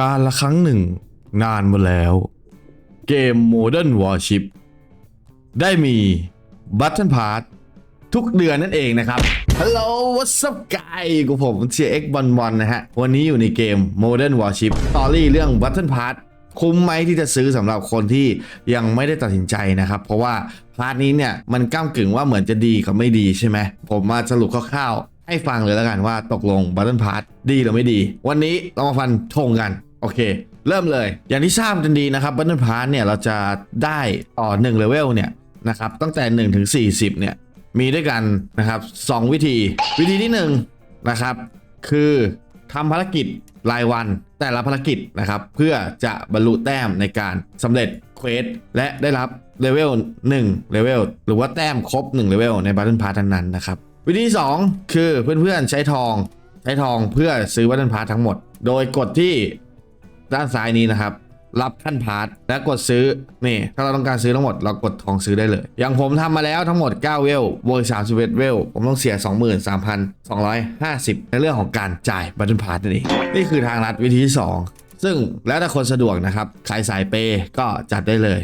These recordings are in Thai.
การละครั้งหนึ่ง นานมาแล้ว เกม Modern Warship ได้มี Button Pass ทุกเดือนนั่นเองนะครับ Hello what's up guy กูผมเชียร์ X บอลบอลนะฮะ วันนี้อยู่ในเกม Modern Warship Story เรื่อง Button Pass คุ้มไหมที่จะซื้อสำหรับคนที่ยังไม่ได้ตัดสินใจนะครับ เพราะว่าพาร์ทนี้เนี่ย มันก้ามกึ่งว่าเหมือนจะดีกับไม่ดีใช่ไหม ผมมาสรุปคร่าว ให้ฟังเลยแล้วกันว่าตกลง Button Pass ดีหรือไม่ดี วันนี้เรามาฟันธงกัน โอเค เริ่มเลย อย่างที่ทราบกันดีนะครับ Button Pass เนี่ยเราจะได้ต่อ1เลเวลเนี่ยนะครับตั้งแต่1ถึง40เนี่ยมีด้วยกันนะครับ 2 วิธี วิธีที่1นะครับคือทำภารกิจรายวันแต่ละภารกิจนะครับ เพื่อจะบรรลุแต้มในการสำเร็จเควสและได้รับเลเวล1เลเวลหรือว่าแต้มครบ1เลเวลใน Battle Pass นั้นๆนะครับ วิธี 2 คือเพื่อนๆใช้ทองใช้ทองเพื่อซื้อ Battle Pass ทั้งหมด โดยกดที่ด้านซ้ายนี้นะครับ รับขั้นพาร์ทและกดซื้อนี่ถ้าเราต้องการซื้อทั้งหมด เรากดทองซื้อได้เลย อย่างผมทำมาแล้วทั้งหมด 9 เวลบวก31เอ็ดเวล ผมต้องเสีย 23,250 ในเรื่องของการจ่ายบัตรพาร์ทนั่นเองนี่คือทางลัดวิธีที่2ซึ่งแล้วแต่คนสะดวกนะครับใครสายเปย์ก็จัดได้เลย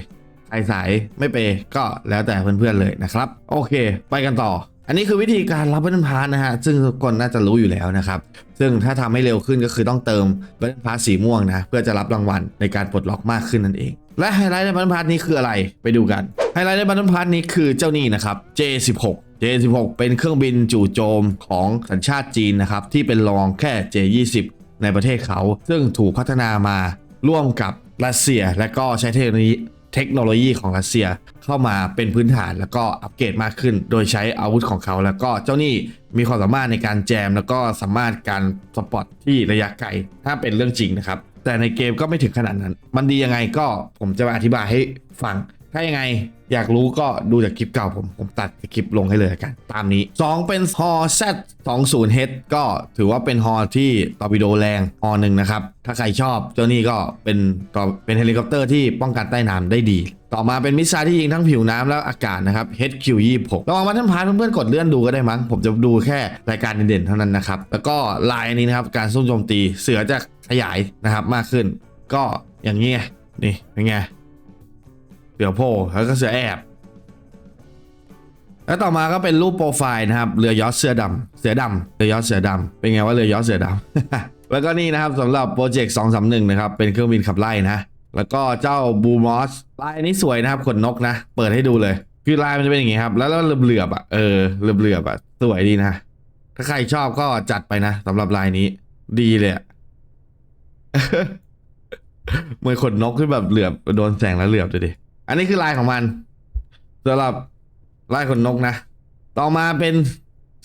ใครสายไม่เปย์ก็แล้วแต่เพื่อนๆเลยนะครับ โอเค ไปกันต่อ อันนี้คือวิธีการรับบัตรพาร์ทนะฮะ ซึ่งทุกคนน่าจะรู้อยู่แล้วนะครับ ซึ่งถ้าทำให้เร็วขึ้นก็คือต้องเติมบัตรพาร์ทสีม่วงนะ เพื่อจะรับรางวัลในการปลดล็อกมากขึ้นนั่นเอง และไฮไลท์ในบัตรพาร์ทนี้คืออะไร ไปดูกัน ไฮไลท์ในบัตรพาร์ทนี้คือเจ้านี่นะครับ J16 J16 เป็นเครื่องบินจู่โจมของสัญชาติจีนนะครับที่เป็นรองแค่ J20 ในประเทศเขา ซึ่งถูกพัฒนามาร่วมกับรัสเซีย และก็ใช้เทคโนโลยี เทคโนโลยีของรัสเซียเข้ามาเป็นพื้นฐานแล้วก็อัปเกรดมากขึ้น โดยใช้อาวุธของเขา แล้วก็เจ้านี่มีความสามารถในการแจม แล้วก็สามารถการสปอตที่ระยะไกลถ้าเป็นเรื่องจริงนะครับ แต่ในเกมก็ไม่ถึงขนาดนั้น มันดียังไงก็ผมจะมาอธิบายให้ฟัง ถ้ายังไง อยากรู้ก็ดูจากคลิปเก่าผม ผมตัดคลิปลงให้เลยละกัน ตามนี้ 2 เป็นฮอ Z20H ก็ถือว่าเป็นฮอที่ตอร์ปิโดแรงฮอหนึ่งนะครับ ถ้าใครชอบเจ้านี่ก็เป็นต่อเป็นเฮลิคอปเตอร์ที่ป้องกันใต้น้ำได้ดีต่อมาเป็นมิสไซล์ที่ยิงทั้งผิวน้ำและอากาศนะครับ HQ26 ระหว่างมาท่านพาร์ทเพื่อนๆกดเลื่อนดูก็ได้มั้ง ผมจะดูแค่รายการเด่นๆเท่านั้นนะครับ แล้วก็ลายนี้นะครับ การซุ่มโจมตีเสือจะขยายนะครับมากขึ้น ก็อย่างนี้นี่เป็นไง เสือโพแล้วก็เสือแอบ แล้วต่อมาก็เป็นรูปโปรไฟล์นะครับเรือยอชเสือดำเสือดำเรือยอชเสือดำเป็นไงว่าเรือยอชเสือดำแล้วก็นี่นะครับสำหรับโปรเจกต์231นะครับเป็นเครื่องบินขับไล่นะแล้วก็เจ้าบูมอสลายอันนี้สวยนะครับขนนกนะ เปิดให้ดูเลย คือลายมันจะเป็นอย่างงี้ครับ แล้วแล้วเหลือบๆอะเออเหลือบๆอะสวยดีนะถ้าใครชอบก็จัดไปนะสำหรับลายนี้ ดีเลยอะเหมือนขนนกที่แบบเหลือบโดนแสงแล้วเหลือบดูดิ อันนี้คือลายของมันสำหรับลายขนนกนะ ต่อมาเป็น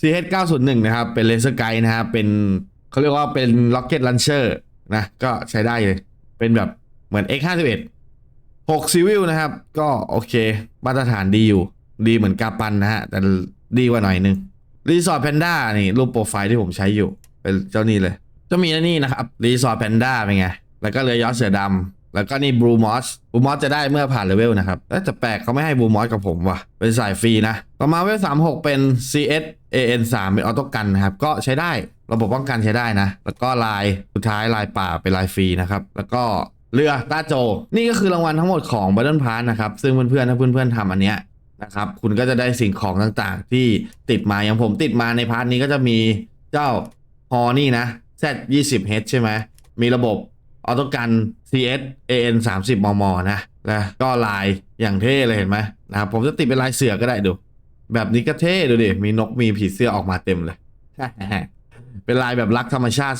CH901 นะครับ เป็นเลเซอร์ไกด์นะครับเป็นเขาเรียกว่าเป็น Rocket Launcher นะ ก็ใช้ได้เลย เป็นแบบเหมือน X51 6 Civil นะครับ ก็โอเค มาตรฐานดีอยู่ ดีเหมือนกาปันนะฮะ แต่ดีกว่าหน่อยนึงรีสอร์ทแพนด้านี่ รูปโปรไฟล์ที่ผมใช้อยู่ เป็นเจ้านี่เลย จะมีนี่นะครับรีสอร์ทแพนด้าเป็นไง แล้วก็เรือยอชเสือดำ แล้วก็นี่บลูมอสบลูมอสจะได้เมื่อผ่านเลเวลนะครับแต่แปลกเขาไม่ให้บลูมอสกับผมว่ะ เป็นสายฟรีนะ ต่อมาเวล36เป็น CS AN 3เป็นออโต้กันนะครับ ก็ใช้ได้ ระบบป้องกันใช้ได้นะ แล้วก็ลายสุดท้ายลายป่าเป็นลายฟรีนะครับ แล้วก็เรือต้าโจ นี่ก็คือรางวัลทั้งหมดของ Battle Pass นะครับ ซึ่งเพื่อนๆ ถ้าเพื่อนๆทำอันเนี้ยนะครับ คุณก็จะได้สิ่งของต่างๆ ที่ติดมา อย่างผมติดมาในพาร์ทนี้ก็จะมีเจ้าฮอนี่นะ Z 2 0 H ใช่ไหม มีระบบ ออโต้กัน CS AN 3 0 มม นะนะก็ลายอย่างเท่เลยเห็นไหมนะครับผมจะติดเป็นลายเสือก็ได้ดู แบบนี้ก็เท่ดูดิ มีนกมีผีเสื้อออกมาเต็มเลย เป็นลายแบบรักธรรมชาติ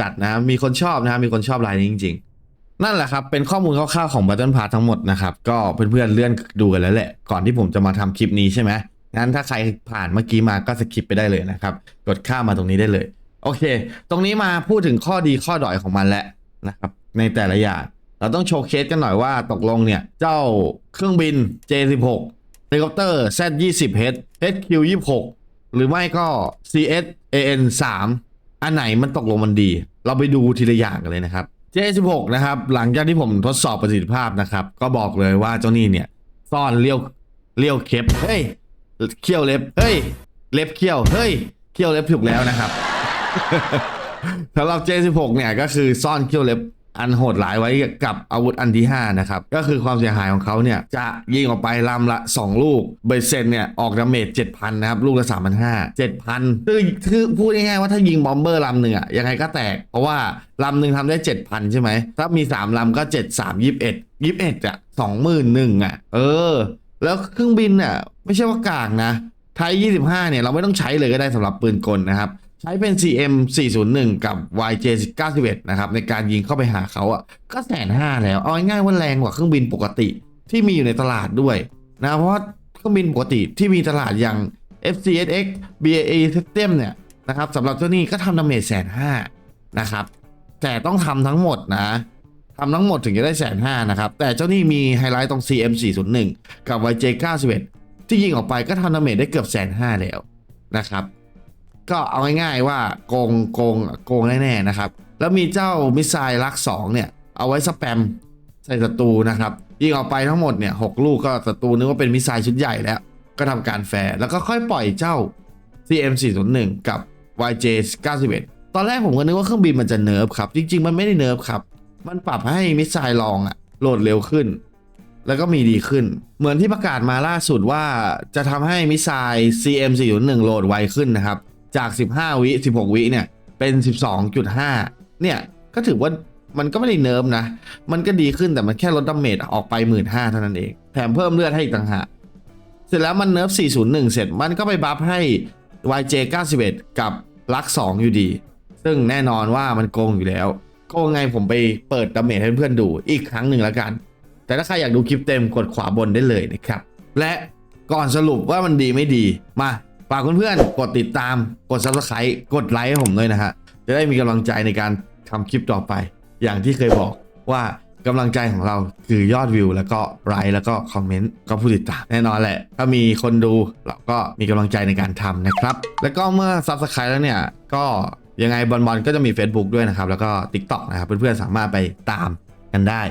จัดนะมีคนชอบนะมีคนชอบลายนี้จริง ๆ นั่นแหละครับ เป็นข้อมูลคร่าวๆของ Battle Pass ทั้งหมดนะครับ ก็เพื่อนๆเลื่อนดูกันแล้วแหละ ก่อนที่ผมจะมาทำคลิปนี้ใช่ไหมงั้นถ้าใครผ่านเมื่อกี้มาก็สกิปไปได้เลยนะครับ กดข้ามมาตรงนี้ได้เลย โอเค ตรงนี้มาพูดถึงข้อดีข้อด้อยของมันแล้ว นะครับในแต่ละอย่างเราต้องโชว์เคสกันหน่อยว่าตกลงเนี่ย เจ้าเครื่องบิน J16 เฮลิคอปเตอร์ Z20H HQ26 หรือไม่ก็ CS AN3 อันไหนมันตกลงมันดี เราไปดูทีละอย่างกันเลยนะครับ J16 นะครับ หลังจากที่ผมทดสอบประสิทธิภาพนะครับ ก็บอกเลยว่าเจ้านี่เนี่ย ซ่อนเลี้ยวเลี้ยวเข็บเฮ้ยเขี้ยวเล็บเฮ้ย เล็บเขี้ยวเฮ้ยเขี้ยวเล็บถูกแล้วนะครับ สำหรับ J16 เนี่ยก็คือซ่อนเขี้ยวเล็บอันโหดหลายไว้กับอาวุธอันที่ 5 นะครับ ก็คือความเสียหายของเขาเนี่ย จะยิงออกไปลำละ 2 ลูกเบสเซนเนี่ย ออกดาเมจ7,000 นะครับ ลูกละ 3,500 7,000คือคือพูดง่ายๆว่าถ้ายิงบอมเบอร์ลำหนึ่งอะยังไงก็แตก เพราะว่าลำหนึ่งทำได้ 7,000 ใช่ไหม ถ้ามี 3 ลำก็ 7 3 21 21อะ21,000อะเออ แล้วเครื่องบินน่ะไม่ใช่ว่ากากนะไทย25เนี่ยเราไม่ต้องใช้เลยก็ได้สำหรับปืนกลนะครับ ใช้เป็น CM 401 กับ YJ 91นะครับ ในการยิงเข้าไปหาเขาอะก็แสนห้าแล้ว เอาง่ายๆว่าแรงกว่าเครื่องบินปกติที่มีอยู่ในตลาดด้วยนะเพราะว่าเครื่องบินปกติที่มีตลาดอย่าง FCSX BAE System เนี่ยนะครับสำหรับเจ้านี้ก็ทำดาเมจแสนห้านะครับ แต่ต้องทำทั้งหมดนะทำทั้งหมดถึงจะได้แสนห้านะครับ แต่เจ้านี่มีไฮไลท์ตรง CM 401กับ YJ 91ที่ยิงออกไปก็ทำดาเมจได้เกือบแสนห้าแล้วนะครับ ก็เอาง่ายๆว่าโกงโกงโกงแน่ๆนะครับ แล้วมีเจ้ามิสไซล์ลักสองเนี่ย เอาไว้สแปมใส่ศัตรูนะครับยิงออกไปทั้งหมดเนี่ยหกลูกก็ศัตรูนึกว่าเป็นมิสไซล์ชุดใหญ่แล้ว ก็ทำการแฟร์แล้วก็ค่อยปล่อยเจ้า CM 401กับ YJ 91ตอนแรกผมก็นึกว่าเครื่องบินมันจะเนิร์ฟครับ จริง ๆ มันไม่ได้เนิร์ฟครับ มันปรับให้มิสไซล์ลองอะโหลดเร็วขึ้น แล้วก็มีดีขึ้น เหมือนที่ประกาศมาล่าสุดว่าจะทำให้มิสไซล์ CM 401โหลดไวขึ้นนะครับ จาก 15 วิ 16 วิเนี่ยเป็น 12.5 เนี่ยก็ถือว่ามันก็ไม่ได้เนิร์ฟนะ มันก็ดีขึ้นแต่มันแค่ลดดาเมจออกไป 15,000เท่านั้นเอง แถมเพิ่มเลือดให้อีกต่างหากเสร็จแล้วมันเนิร์ฟ 401 เสร็จมันก็ไปบัฟให้ YJ 91 กับลัก 2 อยู่ดี ซึ่งแน่นอนว่ามันโกงอยู่แล้วโกงไงผมไปเปิดดาเมจให้เพื่อนดูอีกครั้งหนึ่งแล้วกัน แต่ถ้าใครอยากดูคลิปเต็มกดขวาบนได้เลยนะครับ และก่อนสรุปว่ามันดีไม่ดีมา ฝากเพื่อนๆกดติดตามกด subscribe กดไลค์ให้ผมด้วยนะฮะจะได้มีกำลังใจในการทำคลิปต่อไป อย่างที่เคยบอกว่ากำลังใจของเราคือยอดวิว แล้วก็ไลค์แล้วก็คอมเมนต์ก็ผู้ติดตามแน่นอนแหละ ถ้ามีคนดูเราก็มีกำลังใจในการทำนะครับ แล้วก็เมื่อ subscribe แล้วเนี่ยก็ยังไงบอลบอลก็จะมี Facebook ด้วยนะครับ แล้วก็ TikTok นะครับเพื่อนๆสามารถไปตามกันได้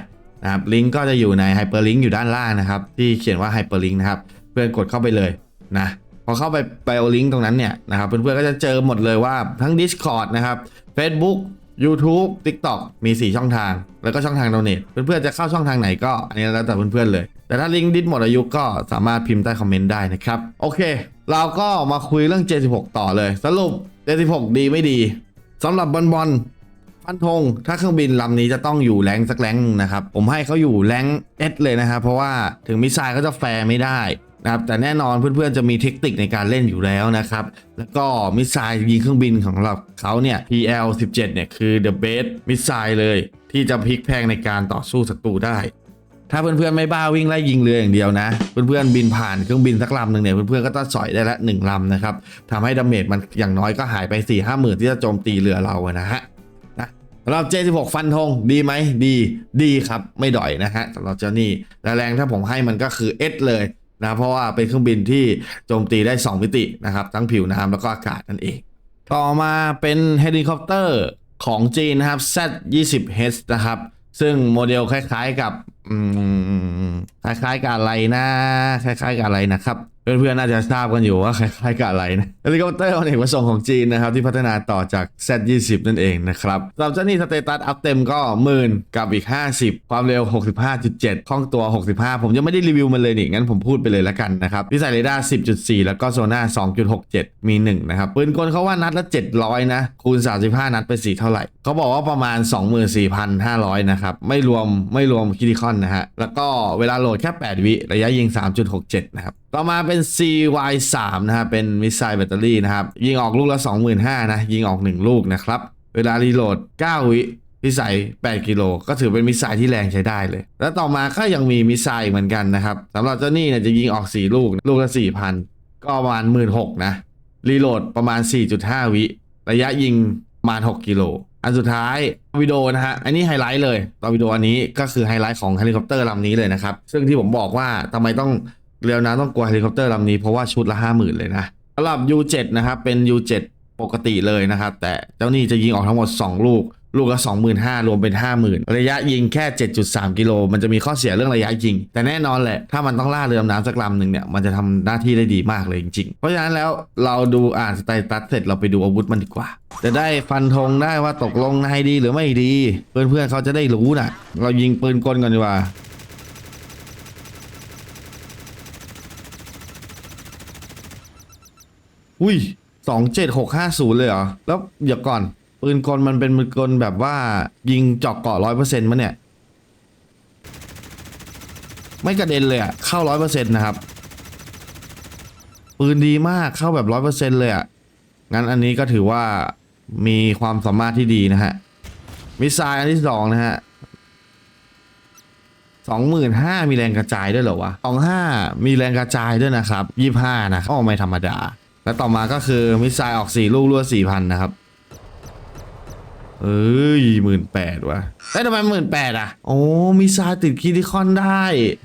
นะครับลิงก์ก็จะอยู่ในไฮเปอร์ลิงก์อยู่ด้านล่างนะครับ ที่เขียนว่าไฮเปอร์ลิงก์นะครับ เพื่อนกดเข้าไปเลยนะ พอเข้าไปไปเอาลิงก์ตรงนั้นเนี่ยนะครับเพื่อนๆก็จะเจอหมดเลยว่าทั้ง Discord นะครับ Facebook YouTube TikTok มี 4 ช่องทาง แล้วก็ช่องทางโดเนทเพื่อนๆจะเข้าช่องทางไหนก็อันนี้แล้วแต่เพื่อนๆเลย แต่ถ้าลิงก์ดิสหมดอายุก็สามารถพิมพ์ใต้คอมเมนต์ได้นะครับ โอเค เราก็มาคุยเรื่อง J16 ต่อเลย สรุป J16 ดีไม่ดีสำหรับบอลบอลฟันธงถ้าเครื่องบินลำนี้จะต้องอยู่แรงสักแรงนะครับ ผมให้เขาอยู่แรงเอสเลยนะครับเพราะว่าถึงมิสไซล์เขาจะแฟร์ไม่ได้ นะครับแต่แน่นอนเพื่อนๆจะมีเทคนิคในการเล่นอยู่แล้วนะครับ แล้วก็มิสไซล์ยิงเครื่องบินของเราเขาเนี่ย PL 17 เนี่ยคือ the best มิสไซล์เลยที่จะพลิกแพลงในการต่อสู้ศัตรูได้ ถ้าเพื่อนๆไม่บ้าวิ่งไล่ยิงเรืออย่างเดียวนะ เพื่อนๆบินผ่านเครื่องบินสักลำหนึ่งเนี่ยเพื่อนๆก็ต้องสอยได้ละหนึ่งลำนะครับทำให้ดาเมจมันอย่างน้อยก็หายไป4ี่ห้าหมื่นที่จะโจมตีเรือเราอะนะฮะสำหรับ J16 ฟันธงดีไหมดี ดีครับไม่ด่อยนะฮะสำหรับเจ้านี่และแรงถ้าผมให้มันก็คือ S เลย นะเพราะว่าเป็นเครื่องบินที่โจมตีได้ 2 มิตินะครับ ทั้งผิวน้ำแล้วก็อากาศนั่นเอง ต่อมาเป็นเฮลิคอปเตอร์ของจีนนะครับ Z20H นะครับ ซึ่งโมเดลคล้ายๆกับคล้ายๆกับอะไรนะ คล้ายๆกับอะไรนะครับ เพื่อนๆน่าจะทราบกันอยู่ว่าคล้ายๆกับอะไรนะเฮลิคอปเตอร์อเนกประสงค์ของจีนนะครับ ที่พัฒนาต่อจาก Z20 นั่นเองนะครับสำหรับเจ้านี่สเตตัสอัพเต็มก็หมื่นกับอีก 50 ความเร็ว 65.7คล่องตัว 65 ผมยังไม่ได้รีวิวมันเลยนี่งั้นผมพูดไปเลยแล้วกันนะครับพิสัยเรดาร์10.4 แล้วก็โซน่า2.67 มี 1 นะครับ ปืนกลเขาว่านัดละ 700 นะ คูณ 35 นัดเป็นสีเท่าไหร่ เขาบอกว่าประมาณ 24,500 นะครับ ไม่รวมไม่รวมคิดิคอนนะฮะแล้วก็เวลาโหลดแค่ 8 วิระยะยิง 3.67 นะครับ ต่อมาเป็น CY3 นะครับเป็นมิสไซล์แบตเตอรี่นะครับ ยิงออกลูกละ 25,000นะ ยิงออก 1 ลูกนะครับ เวลารีโหลด 9 วิพิสัย8กิโลก็ถือเป็นมิสไซล์ที่แรงใช้ได้เลย แล้วต่อมาก็ยังมีมิสไซล์อีกเหมือนกันนะครับสำหรับเจ้านี่เนี่ยจะยิงออก 4 ลูก ลูกละ 4,000 ก็ประมาณ 16,000นะรีโหลดประมาณ 4.5 วิระยะยิงประมาณ 6 กิโล อันสุดท้ายวิดีโอนะฮะ อันนี้ไฮไลท์เลยตอนวิดีโออันนี้ก็คือไฮไลท์ของเฮลิคอปเตอร์ลำนี้เลยนะครับ ซึ่งที่ผมบอกว่าทำไมต้อง เรียวนะต้องกลัวเฮลิคอปเตอร์ลำนี้เพราะว่าชุดละ50,000เลยนะสำหรับ U7 นะครับเป็น U7 ปกติเลยนะครับ แต่เจ้านี่จะยิงออกทั้งหมด 2 ลูก ลูกละ25,000 รวมเป็น 50,000 ระยะยิงแค่ 7.3 กิโล มันจะมีข้อเสียเรื่องระยะยิง แต่แน่นอนแหละ ถ้ามันต้องล่าเรือดำน้ำสักลำหนึ่งเนี่ย มันจะทำหน้าที่ได้ดีมากเลยจริงๆ เพราะฉะนั้นแล้วเราดูอ่านสไตตัสเสร็จเราไปดูอาวุธมันดีกว่า จะได้ฟันธงได้ว่าตกลงในดีหรือไม่ดี เพื่อนๆเขาจะได้รู้น่ะเรายิงปืนกลก่อนดีกว่า อุ้ยสองเจ็ดหกห้าศูนย์เลยเหรอ แล้วเดี๋ยวก่อน ปืนกลมันเป็นปืนกลแบบว่า ยิงเจาะเกาะร้อยเปอร์เซ็นต์มั้เนี่ย ไม่กระเด็นเลยอะเข้าร้อยเปอร์เซ็นต์นะครับ ปืนดีมากเข้าแบบร้อยเปอร์เซ็นต์เลยอะงั้นอันนี้ก็ถือว่ามีความสามารถที่ดีนะฮะ มิสไซล์อันที่สองนะฮะสองหมื่นห้ามีแรงกระจายด้วยเหรอวะสองห้ามีแรงกระจายด้วยนะครับยี่ห้านะอ๋อไม่ธรรมดา แล้วต่อมาก็คือมิสไซล์ออกสี่ลูกรั่วสี่พันนะครับ เอ้ยหมื่นแปดวะเอ้ยทำไมหมื่นแปดอะ โอ้มิสไซล์ติดคิดิคอนได้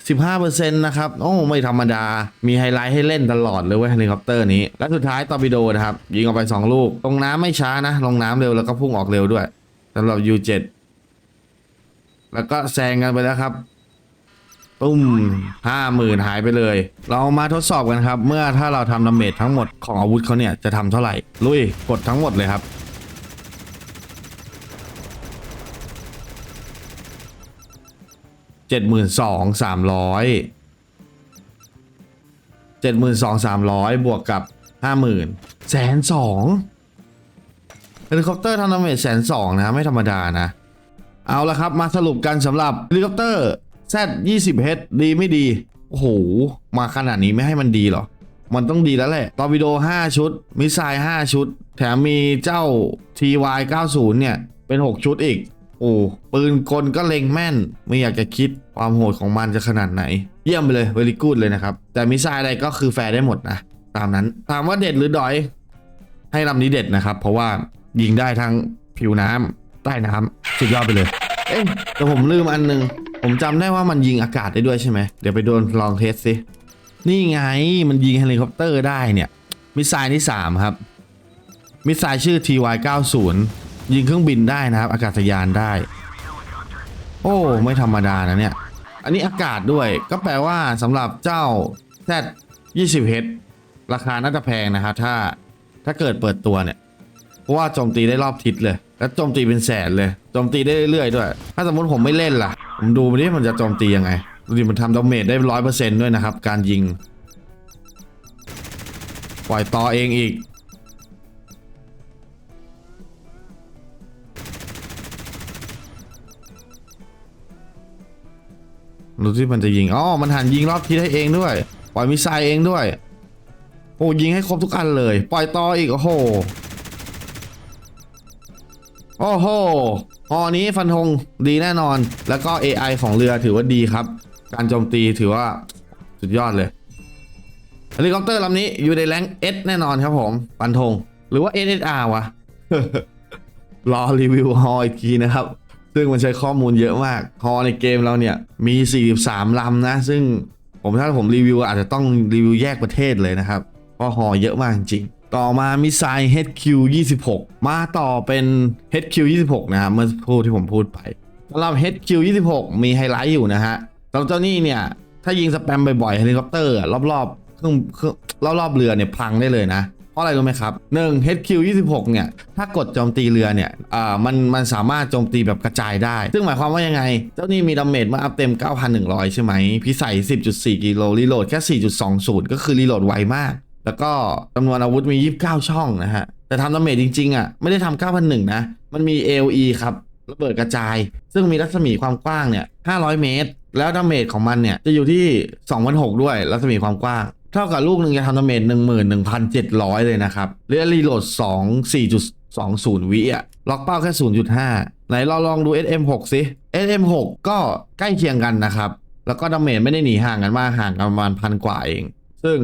สิบห้าเปอร์เซ็นต์นะครับ โอ้ ไม่ธรรมดา มีไฮไลท์ให้เล่นตลอดเลยเว้ยเฮลิคอปเตอร์นี้ และสุดท้ายตอร์ปิโดนะครับ ยิงออกไปสองลูก ลงน้ำไม่ช้านะ ลงน้ำเร็วแล้วก็พุ่งออกเร็วด้วยสำหรับ U7 แล้วก็แซงกันไปแล้วครับ ตุ้มห้าหมื่นหายไปเลย เรามาทดสอบกันครับ เมื่อถ้าเราทำดาเมจทั้งหมดของอาวุธเขาเนี่ยจะทำเท่าไหร่ ลุย กดทั้งหมดเลยครับเจ็ดหมื่นสองสามร้อยเจ็ดหมื่นสองสามร้อยบวกกับห้าหมื่นแสนสองเฮลิคอปเตอร์ทำดาเมจแสนสองนะ ไม่ธรรมดานะ เอาละครับมาสรุปกันสำหรับเฮลิคอปเตอร์ Z 20 H ดีไม่ดี โอ้โห มาขนาดนี้ไม่ให้มันดีหรอ มันต้องดีแล้วแหละตอร์ปิโด 5 ชุด มิสไซล์5 ชุด แถมมีเจ้า TY 90 เนี่ย เป็น 6 ชุดอีก โอ้ปืนกลก็เล็งแม่น ไม่อยากจะคิดความโหดของมันจะขนาดไหน เยี่ยมไปเลยเวลิกูดเลยนะครับ แต่มิสไซล์อะไรก็คือแฟร์ได้หมดนะ ตามนั้น ถามว่าเด็ดหรือดอย ให้ลำนี้เด็ดนะครับ เพราะว่ายิงได้ทั้งผิวน้ำใต้น้ำสุดยอดไปเลย เอ๊ะแต่ผมลืมอันหนึง ผมจำได้ว่ามันยิงอากาศได้ด้วยใช่ไหมเดี๋ยวไปโดนลองเทสสินี่ไงมันยิงเฮลิคอปเตอร์ได้เนี่ย มิสไซล์ที่ 3 ครับ มิสไซล์ชื่อ TY 90 ยิงเครื่องบินได้นะครับ อากาศยานได้ โอ้ ไม่ธรรมดานะเนี่ย อันนี้อากาศด้วยก็แปลว่าสำหรับเจ้า Z 20 H ราคาน่าจะแพงนะครับ ถ้าถ้าเกิดเปิดตัวเนี่ย เพราะว่าโจมตีได้รอบทิศเลย แล้วโจมตีเป็นแสนเลยโจมตีได้เรื่อยๆด้วย ถ้าสมมติผมไม่เล่นล่ะ ผมดูมันดิมันจะโจมตียังไงดูดิมันทำดาเมจได้ร้อยเปอร์เซ็นต์ด้วยนะครับ การยิง ปล่อยต่อเองอีก ดูที่มันจะยิง อ๋อ มันหันยิงรอบทิศให้เองด้วย ปล่อยมิสไซล์เองด้วย โอ้ยิงให้ครบทุกอันเลย ปล่อยต่ออีก โอ้โห โอ้โห ฮอนี้ฟันธงดีแน่นอน แล้วก็ AI ของเรือถือว่าดีครับ การโจมตีถือว่าสุดยอดเลยเฮลิคอปเตอร์ลำนี้อยู่ในแรงเอสแน่นอนครับผมฟันธงหรือว่า SSR วะรอรีวิวฮออีกทีนะครับ ซึ่งมันใช้ข้อมูลเยอะมากฮอในเกมเราเนี่ยมี 43 ลำนะ ซึ่งผมถ้าผมรีวิวอาจจะต้องรีวิวแยกประเทศเลยนะครับเพราะฮอเยอะมากจริง ต่อมามิไซล์ HQ 26 มาต่อเป็น HQ 26 นะครับเมื่อพูดที่ผมพูดไปสำหรับ HQ 26 มีไฮไลท์อยู่นะฮะสำหรับเจ้านี่เนี่ย ถ้ายิงสแปมบ่อยๆเฮลิคอปเตอร์รอบๆเครื่องเครื่องรอบๆเรือเนี่ยพังได้เลยนะเพราะอะไรรู้ไหมครับ 1 HQ 26 เนี่ย ถ้ากดโจมตีเรือเนี่ย อ่า มัน มันสามารถโจมตีแบบกระจายได้ ซึ่งหมายความว่ายังไง เจ้านี่มีดาเมจมื่ออัพเต็ม 9,100 ใช่ไหม พิสัย 10.4 กิโล รีโหลดแค่ 4.20 ก็คือรีโหลดไวมาก แล้วก็จำนวนอาวุธมี 29 ช่องนะฮะ แต่ทำดาเมจจริงๆอะไม่ได้ทำ9,001นะ มันมี AOE ครับระเบิดกระจาย ซึ่งมีรัศมีความกว้างเนี่ย 500 เมตร แล้วดาเมจของมันเนี่ย จะอยู่ที่2,006ด้วยรัศมีความกว้าง เท่ากับลูกหนึ่งจะทำดาเมจ11,700 เลยนะครับเรียรีโหลด 2 4.20 วิอะล็อกเป้าแค่ 0.5 ไหนเราลองดู SM6 สิ SM6 ก็ใกล้เคียงกันนะครับแล้วก็ดาเมจไม่ได้หนีห่างกันมากห่างกันประมาณพันกว่าเอง ซึ่ง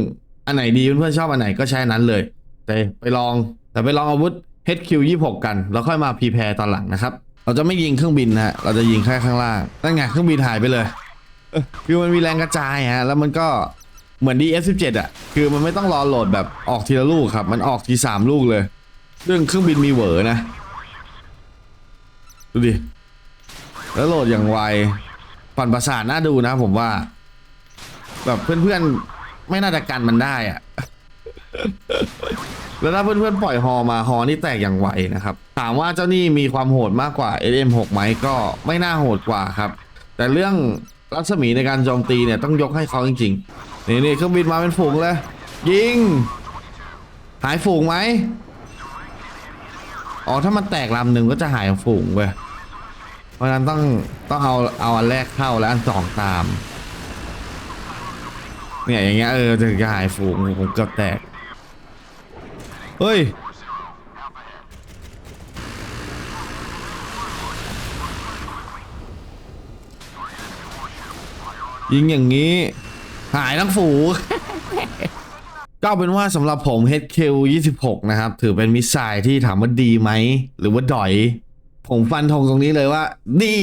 อันไหนดีเพื่อนๆชอบอันไหนก็ใช้อันนั้นเลยแต่ไปลองแต่ไปลองอาวุธ HQ 26 กัน แล้วค่อยมาพีแพรตอนหลังนะครับ เราจะไม่ยิงเครื่องบินนะฮะเราจะยิงแค่ข้างล่างนั่นไงเครื่องบินหายไปเลยคือมันมีแรงกระจายฮะแล้วมันก็เหมือน DS17 อะ คือมันไม่ต้องรอโหลดแบบออกทีละลูกครับ มันออกทีสามลูกเลย เรื่องเครื่องบินมีเหวอนะ ดูดิ แล้วโหลดอย่างไวปั่นประสาทน่าดูนะผมว่า แบบเพื่อนๆ ไม่น่าจะกันมันได้อะ แล้วถ้าเพื่อนๆปล่อยฮอมาฮอนี่แตกอย่างไวนะครับ ถามว่าเจ้านี่มีความโหดมากกว่า SM6 ไหมก็ไม่น่าโหดกว่าครับ แต่เรื่องรัศมีในการโจมตีเนี่ยต้องยกให้เขาจริงๆ นี่นี่เครื่องบินมาเป็นฝูงเลย ยิง หายฝูงไหมอ๋อถ้ามันแตกลำหนึ่งก็จะหายฝูงเว้ยเพราะฉะนั้นต้องต้องเอาเอาอันแรกเข้าแล้วอันสองตาม เนี่ยอย่างเงี้ยเออถึงจะหายฝูงผมเกือบแตก เฮ้ย ยิงอย่างนี้ หายทั้งฝูงก็เป็นว่าสำหรับผม HQ 26 นะครับ ถือเป็นมิสไซล์ที่ถามว่าดีไหม หรือว่าดอย ผมฟันธงตรงนี้เลยว่า ดี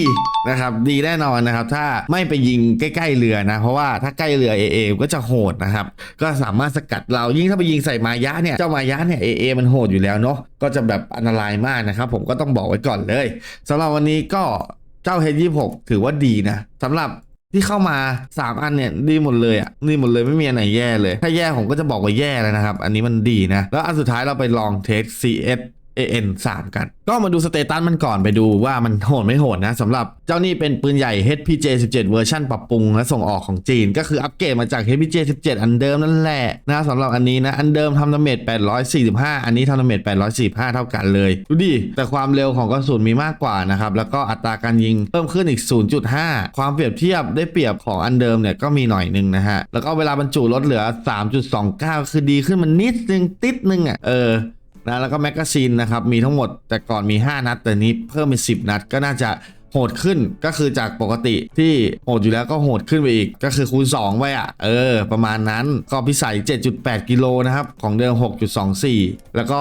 นะครับ ดีแน่นอนนะครับ ถ้าไม่ไปยิงใกล้ๆเรือนะ เพราะว่าถ้าใกล้เรือ AA ก็จะโหดนะครับ ก็สามารถสกัดเรายิ่งถ้าไปยิงใส่มายะเนี่ยเจ้ามายะเนี่ย AA มันโหดอยู่แล้วเนาะก็จะแบบอันตรายมากนะครับ ผมก็ต้องบอกไว้ก่อนเลยสำหรับวันนี้ก็เจ้า H26 ถือว่าดีนะสำหรับที่เข้ามา 3 อันเนี่ยดีหมดเลยอะดีหมดเลยไม่มีอันไหนแย่เลย ถ้าแย่ผมก็จะบอกว่าแย่เลยนะครับ อันนี้มันดีนะ แล้วอันสุดท้ายเราไปลองเทส CS AN 3 กัน ก็มาดูสเตตัสมันก่อนไปดูว่ามันโหดไม่โหดนะสำหรับเจ้านี่เป็นปืนใหญ่ HPJ 17 เวอร์ชันปรับปรุงและส่งออกของจีน ก็คืออัปเกรดมาจาก HPJ 17 อันเดิมนั่นแหละนะสำหรับอันนี้นะ อันเดิมทำดาเมจ845 อันนี้ทำดาเมจ845 เท่ากันเลย ดูดิ แต่ความเร็วของกระสุนมีมากกว่านะครับ แล้วก็อัตราการยิงเพิ่มขึ้นอีก 0.5 ความเปรียบเทียบได้เปรียบของอันเดิมเนี่ยก็มีหน่อยหนึงนะฮะแล้วก็เวลาบรรจุลดเหลือ 3.29 คือดีขึ้นมันนิดนึงติดนึงอะเออ นะแล้วก็แมกกาซีนนะครับมีทั้งหมดแต่ก่อนมี 5 นัด แต่นี้เพิ่มเป็น10 นัดก็น่าจะโหดขึ้นก็คือจากปกติที่โหดอยู่แล้วก็โหดขึ้นไปอีกก็คือคูณ 2 ไปอะ เออ ประมาณนั้นก็พิสัย 7.8 กิโลนะครับ ของเดิม 6.24 แล้วก็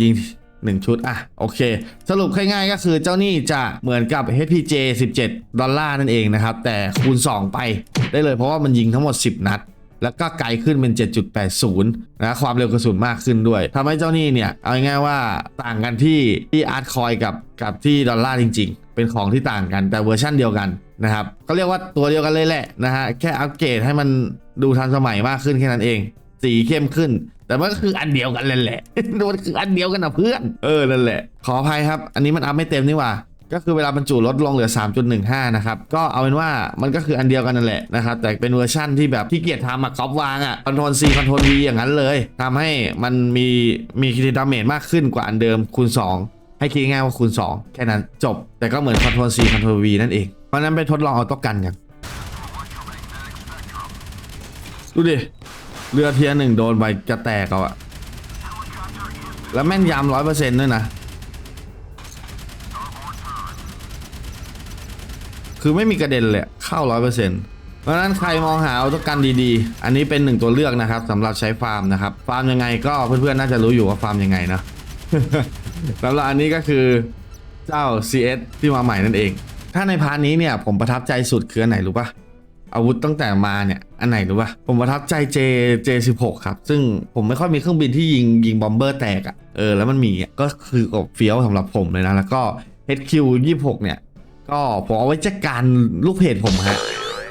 ยิง1ชุด อะ โอเค สรุปง่ายๆก็คือเจ้านี่จะเหมือนกับ HPJ 17 ดอลลาร์นั่นเองนะครับ แต่คูณ 2 ไปได้เลยเพราะว่ามันยิงทั้งหมด 10 นัด แล้วก็ไกลขึ้นเป็น 7.80 นะความเร็วกระสุนมากขึ้นด้วยทำให้เจ้านี่เนี่ย เอาง่ายๆว่าต่างกันที่ที่อาร์ตคอยกับกับที่ดอลลาร์จริง ๆ เป็นของที่ต่างกันแต่เวอร์ชั่นเดียวกันนะครับก็เรียกว่าตัวเดียวกันเลยแหละนะฮะแค่อัปเกรดให้มันดูทันสมัยมากขึ้นแค่นั้นเอง สีเข้มขึ้น แต่มันก็คืออันเดียวกันเลยแหละมันคืออันเดียวกันนะเพื่อนเออนั่นแหละ ขออภัยครับ อันนี้มันอัพไม่เต็มนี่ว่า ก็คือเวลาบรรจุลดลงเหลือ 3.15 นะครับ ก็เอาเป็นว่ามันก็คืออันเดียวกันนั่นแหละนะครับ แต่เป็นเวอร์ชั่นที่แบบที่เกียรทำอะก๊อปวางอะคอนโทรล C คอนโทรล V อย่างนั้นเลยทำให้มันมีมีคิดดาเมจมากขึ้นกว่าอันเดิมคูณ 2 ให้คิดง่ายว่าคูณ 2 แค่นั้นจบ แต่ก็เหมือนคอนโทรล C คอนโทรล V นั่นเอง เพราะนั้นไปทดลองเอาตัวกันกันดูดิ เรือเทียร์หนึ่งโดนไปจะแตกเอาอะแล้วแม่นยำร้อยเปอร์เซ็นต์ด้วยนะ คือไม่มีกระเด็นเลยเข้าร้อยเปอร์เซ็นต์เพราะนั้นใครมองหาอาตัวกันดีๆ อันนี้เป็นหนึ่งตัวเลือกนะครับสำหรับใช้ฟาร์มนะครับ ฟาร์มยังไงก็เพื่อนๆน่าจะรู้อยู่ว่าฟาร์มยังไงนะสำหรับอันนี้ก็คือเจ้า CS ที่มาใหม่นั่นเอง ถ้าในพาร์ทนี้เนี่ยผมประทับใจสุดคืออันไหนรู้ปะอาวุธตั้งแต่มาเนี่ย อันไหนรู้ปะผมประทับใจ J J16 ครับ ซึ่งผมไม่ค่อยมีเครื่องบินที่ยิงยิงบอมเบอร์แตกอะ่ะเออแล้วมันมีก็คือกบเฟี้ยวสำหรับผมเลยนะ แล้วก็ HQ 26 เนี่ย ก็ผมเอาไว้จัดการลูกเพจผมฮะ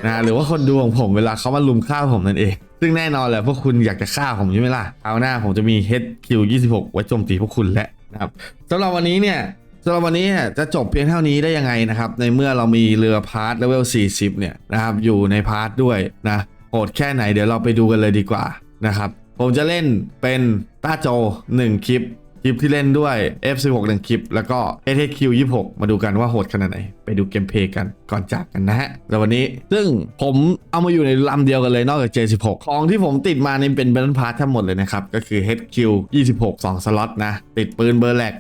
นะหรือว่าคนดูของผมเวลาเขามาลุมฆ่าผมนั่นเอง ซึ่งแน่นอนแหละพวกคุณอยากจะฆ่าผมใช่ไหมล่ะเอาหน้าผมจะมี HQ 26 ไว้โจมตีพวกคุณแหละนะครับสำหรับวันนี้เนี่ยสำหรับวันนี้จะจบเพียงเท่านี้ได้ยังไงนะครับ ในเมื่อเรามีเรือพาร์ทเลเวล 40 เนี่ยนะครับอยู่ในพาร์ทด้วยนะโหดแค่ไหนเดี๋ยวเราไปดูกันเลยดีกว่านะครับผมจะเล่นเป็นต้าโจ 1 คลิป คลิปที่เล่นด้วย F16 หนึ่งคลิป แล้วก็ SHQ 26 มาดูกันว่าโหดขนาดไหน ไปดูเกมเพลย์กันก่อนจากกันนะฮะแล้ววันนี้ซึ่งผมเอามาอยู่ในลำเดียวกันเลยนอกจาก J16 ของที่ผมติดมานี่เป็น Battle Pass ทั้งหมดเลยนะครับ ก็คือ HQ 26 2 สล็อตนะ ติดปืนเบอร์แลก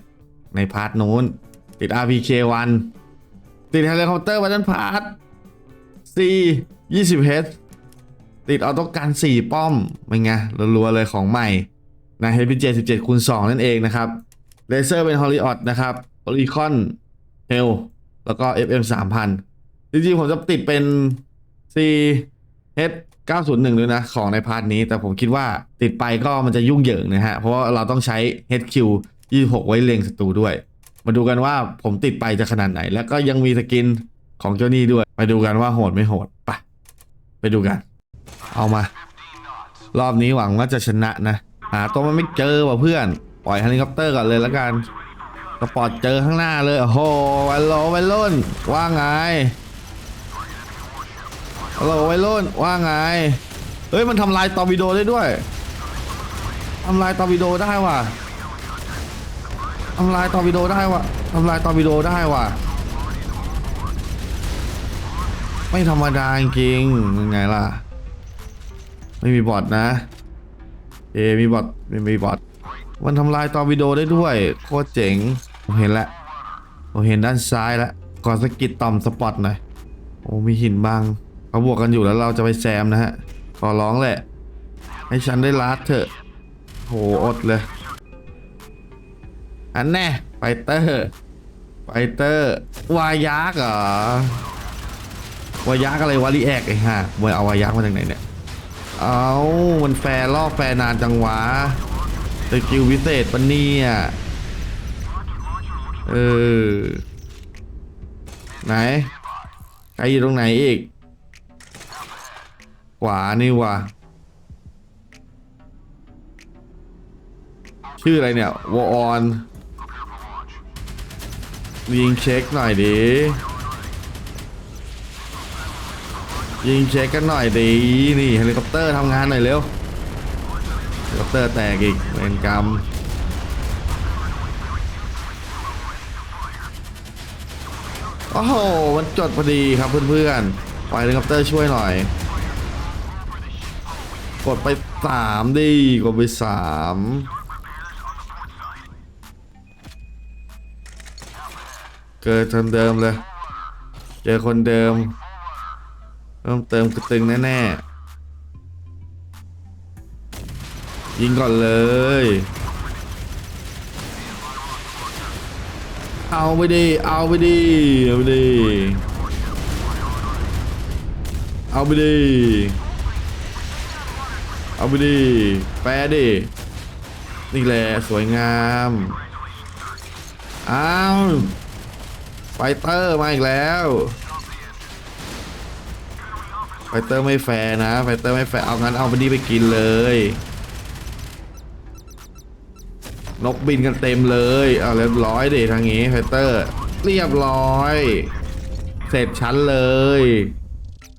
ในพาร์ทนู้น ติด RPK 1ติดเฮลิคอปเตอร์ Battle Pass C 20 h ติดออโต้การ4ป้อมเป็นไงรัวๆเลยของใหม่ นะ HPJ 17คูณ2นั่นเองนะครับเลเซอร์เป็น h o l l y o t นะครับ o r i c o n Hell แล้วก็ FM 3000 จริงๆ ผมจะติดเป็น C H 901 ด้วยนะ ของในพาร์ทนี้ แต่ผมคิดว่าติดไปก็มันจะยุ่งเหยิงนะฮะ เพราะว่าเราต้องใช้ HQ 26 ไว้เล็งศัตรูด้วย มาดูกันว่าผมติดไปจะขนาดไหน แล้วก็ยังมีสกินของเจ้านี่ด้วย ไปดูกันว่าโหดไม่โหดไปไปดูกัน เอามา รอบนี้หวังว่าจะชนะนะ หาตัวมันไม่เจอว่ะเพื่อน ปล่อยเฮลิคอปเตอร์ก่อนเลยแล้วกันสปอร์ตเจอข้างหน้าเลยโอ้โหวันโลวันรุ่น ว่าไงฮัลโหลวัยรุ่นว่าไง เฮ้ยมันทำลายตอร์ปิโดได้ด้วยทำลายตอร์ปิโดได้ว่ะทำลายตอร์ปิโดได้ว่ะทำลายตอร์ปิโดได้ว่ะ ไม่ธรรมดาจริงยังไงล่ะ ไม่มีบอทนะ เอมีบอทไม่มีบอทมันทำลายตอร์ปิโดได้ด้วย โคตรเจ๋งผมเห็นแล้วผมเห็นด้านซ้ายแล้วก่อนสกิดต่อมสปอตหน่อยโอ้มีหินบางเขาบวกกันอยู่แล้วเราจะไปแซมนะฮะขอร้องแหละ ให้ฉันได้ลัดเถอะโหอดเลย อันแน่ไฟเตอร์ไฟเตอร์วายักษ์เหรอวายักษ์อะไรวารีแอกไอ้ห่ามวยเอาวายักษ์มาจากไหนเนี่ย เอามันแฟร์รอแฟร์นานจังวะสกิลวิเศษปะเนี่ยเออ ไหนใครอยู่ตรงไหนอีกขวานี่วะชื่ออะไรเนี่ยวออนยิงเช็คหน่อยดิ ยิงเช็คกันหน่อยดีนี่เฮลิคอปเตอร์ทำงานหน่อยเร็วเฮลิคอปเตอร์แตกอีกเวรกรรมโอ้โหมันจดพอดีครับเพื่อนๆปล่อยเฮลิคอปเตอร์ช่วยหน่อย กดไปสามดิกดไปสามเกิดคนเดิมเลย เจอคนเดิม เพิ่มเติมคือตึงแน่ๆ ยิงก่อนเลย เอาไปดิ เอาไปดิ เอาไปดิ เอาไปดิ เอาไปดิ แปรดิ นี่แหละสวยงาม อ้าว ไฟเตอร์มาอีกแล้ว ไฟเตอร์ไม่แฟร์นะ ไฟเตอร์ไม่แฟร์เอางั้นเอาไปดีไปกินเลย นกบินกันเต็มเลย เอาเรียบร้อยเดทางนี้ไฟเตอร์ เรียบร้อย เสร็จชั้นเลย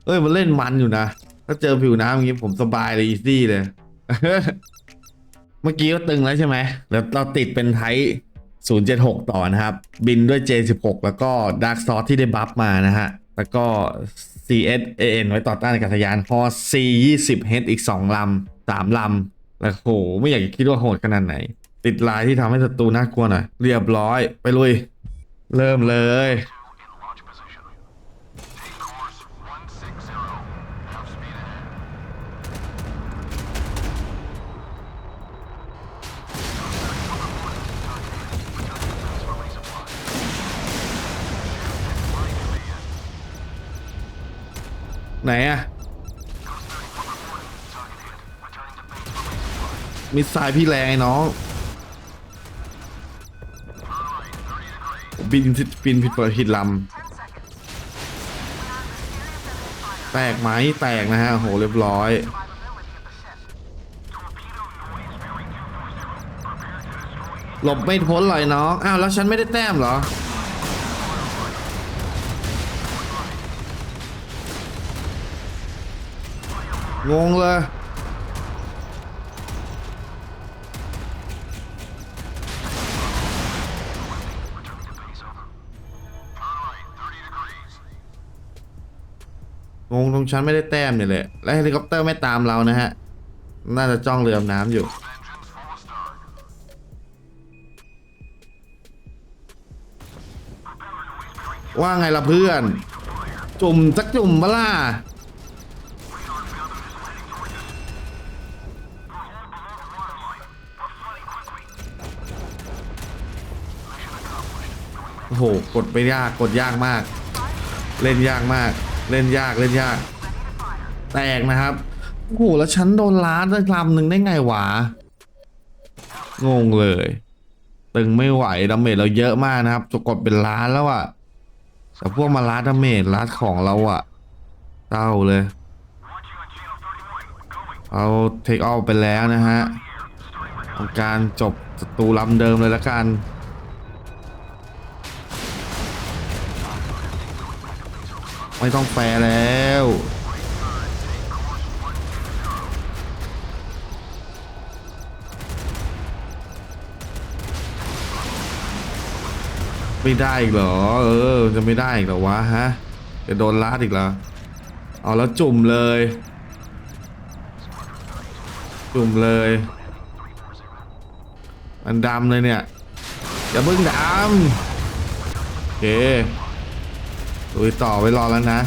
เอ้ยมันเล่นมันอยู่นะ ถ้าเจอผิวน้ำอย่างนี้ผมสบายเลยอีซี่เลย เมื่อกี้ก็ตึงแล้วใช่ไหมแล้วเราติดเป็นไทป์076 ต่อนะครับ บินด้วย J16 แล้วก็ Dark s o u r c ที่ได้บัฟมานะฮะ แล้วก็ CSAN ไว้ต่อต้านอากาศยานพอ C20H อีก 2 ลำ 3 ลำ แล้วโห ไม่อยากจะคิดว่าโหดขนาดไหน ติดลายที่ทำให้ศัตรูน่ากลัวหน่อย เรียบร้อย ไปลุย เริ่มเลย ไหนอะมิสไซล์พี่แรงไอ้น้องบินผิดบินผิดผิดลำแตกไหมแตกนะฮะโหเรียบร้อย หลบไม่พ้นเลยน้องอ้าวแล้วฉันไม่ได้แต้มเหรอ งงเลย งงตรงชั้นไม่ได้แต้มเนี่ยแหละ และเฮลิคอปเตอร์ไม่ตามเรานะฮะ น่าจะจ้องเรือดำน้ำอยู่ว่าไงล่ะเพื่อน จุ่มสักจุ่มมาล่ะ โอ้โหกดไปยากกดยากมาก เล่นยากมาก เล่นยากเล่นยาก แตกนะครับโอ้โหแล้วฉันโดนล้านได้ลำหนึ่งได้ไงวะงงเลย ตึงไม่ไหวดาเมจเราเยอะมากนะครับจะกดเป็นล้านแล้วอะแต่พวกมาล้านดาเมจล้านของเราอะเศร้าเลยเอาเทคออฟไปแล้วนะฮะทำการจบศัตรูลำเดิมเลยละกัน ไม่ต้องแฟร์แล้วไม่ได้อีกเหรอ เออ จะไม่ได้อีกเหรอวะฮะ จะโดนลาดอีกเหรอเอาแล้วจุ่มเลย จุ่มเลย มันดำเลยเนี่ย อย่าเพิ่งดำโอเค ลุยต่อไว้รอแล้วนะ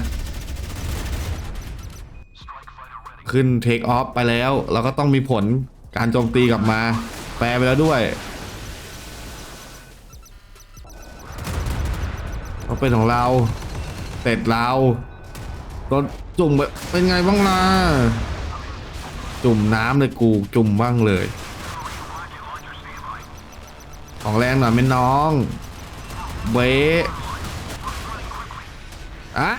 ขึ้นเทคออฟไปแล้ว เราก็ต้องมีผลการโจมตีกลับมา แปลไปแล้วด้วยเขาเป็นของเราเสร็จเราโดนจุ่มเป็นไงบ้างล่ะจุ่มน้ำเลยกูจุ่มบ้างเลย ของแรงหน่อยไม่น้อง เบะ อะ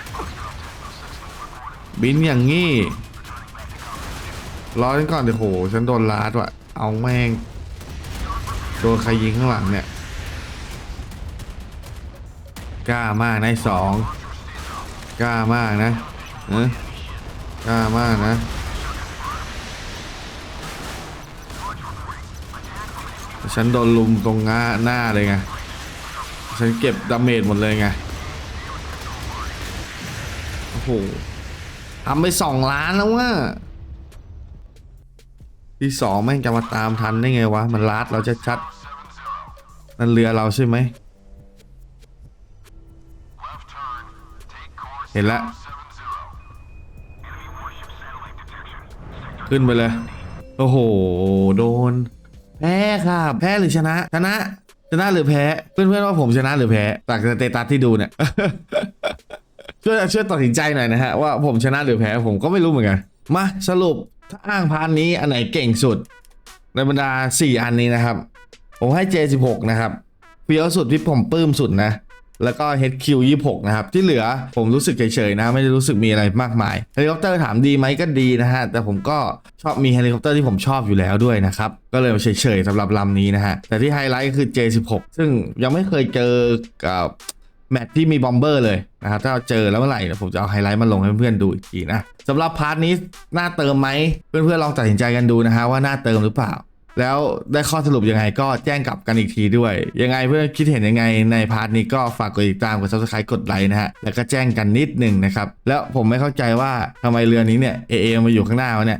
บินอย่างงี้รอฉันก่อนเดี๋ยวโหฉันโดนลาดว่ะ เอาแม่งโดนใครยิงข้างหลังเนี่ยกล้ามากนะสองกล้ามากนะเออกล้ามากนะฉันโดนลุมตรงหน้าหน้าเลยไงฉันเก็บดาเมจหมดเลยไง หทำไปสองล้านแล้วว่ะที่สองแม่งจะมาตามทันได้ไงวะ มันลาดเราชัดๆนั่นเรือเราใช่ไหม เห็นแล้วขึ้นไปเลย โอ้โห โดน แพ้ค่ะแพ้หรือชนะ ชนะ ชนะหรือแพ้ เพื่อนๆว่าผมชนะหรือแพ้ จากสเตตัสที่ดูเนี่ย ช่วยช่วยตัดสินใจหน่อยนะฮะว่าผมชนะหรือแพ้ผมก็ไม่รู้เหมือนกัน มาสรุปถ้าอ้างพานนี้อันไหนเก่งสุด ในบรรดา 4 อันนี้นะครับ ผมให้ J16 นะครับเฟี้ยวสุดที่ผมปลื้มสุดนะ แล้วก็ HQ26 นะครับ ที่เหลือผมรู้สึกเฉยๆนะ ไม่ได้รู้สึกมีอะไรมากมายเฮลิคอปเตอร์ถามดีไหมก็ดีนะฮะ แต่ผมก็ชอบมีเฮลิคอปเตอร์ที่ผมชอบอยู่แล้วด้วยนะครับ ก็เลยเฉยๆสำหรับลำนี้นะฮะแต่ที่ไฮไลท์ก็คือ J16 ซึ่งยังไม่เคยเจอกับ แมตช์ที่มีบอมเบอร์เลยนะครับถ้าเจอแล้วเมื่อไหร่ผมจะเอาไฮไลท์มาลงให้เพื่อนๆดูอีกทีนะสำหรับพาร์ทนี้น่าเติมไหมเพื่อนๆลองตัดสินใจกันดูนะฮะว่าน่าเติมหรือเปล่า แล้วได้ข้อสรุปยังไงก็แจ้งกลับกันอีกทีด้วย ยังไงเพื่อนคิดเห็นยังไงในพาร์ทนี้ก็ฝากกดติดตามกด subscribe กดไลค์นะฮะแล้วก็แจ้งกันนิดหนึ่งนะครับแล้วผมไม่เข้าใจว่าทำไมเรือนี้เนี่ยเอเอมาอยู่ข้างหน้าวะเนี่ย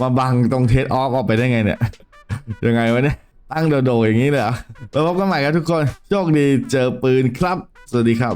มาบังตรงเทสออฟออกไปได้ไงเนี่ยยังไงวะเนี่ย ตั้งโดดๆอย่างนี้เลยเหรอแล้วพบกันใหม่ครับทุกคน โชคดีเจอปืนครับ สวัสดีครับ